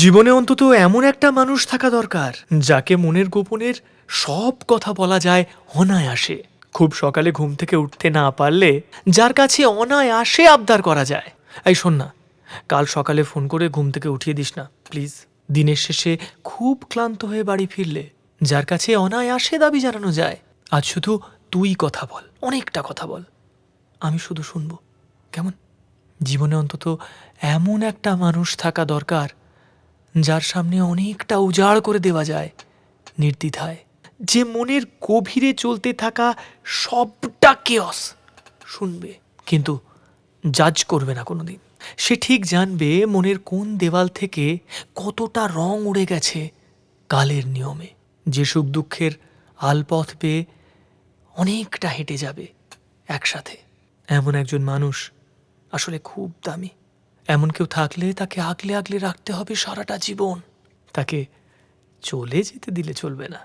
জীবনে অন্তত এমন একটা মানুষ থাকা দরকার, যাকে মনের গোপনের সব কথা বলা যায় অনায়াসে। খুব সকালে ঘুম থেকে উঠতে না পারলে যার কাছে অনায়াসে আবদার করা যায়। এই শোন না, কাল সকালে ফোন করে ঘুম থেকে উঠিয়ে দিস না, প্লিজ। দিনের শেষে খুব ক্লান্ত হয়ে বাড়ি ফিরলে যার কাছে অনায়াসে দাবি জানানো যায়, আজ শুধু তুই কথা বল, অনেকটা কথা বল। আমি শুধু শুনব, কেমন? জীবনে অন্তত এমন একটা মানুষ থাকা দরকার যার সামনে অনেকটা উজাড় করে দেওয়া যায়, নির্দ্বিধায়। যে মনের গভীরে চলতে থাকা সবটা কেয়স শুনবে, কিন্তু জাজ করবে না কোনোদিন। সে ঠিক জানবে মনের কোন দেওয়াল থেকে কতটা রং উড়ে গেছে কালের নিয়মে। যে সুখ দুঃখের আলপথ পেয়ে অনেকটা হেঁটে যাবে একসাথে। এমন একজন মানুষ আসলে খুব দামি। এমন কেউ থাকলে তাকে আগলে আগলে রাখতে হবে সারাটা জীবন। তাকে চলে যেতে দিলে চলবে না।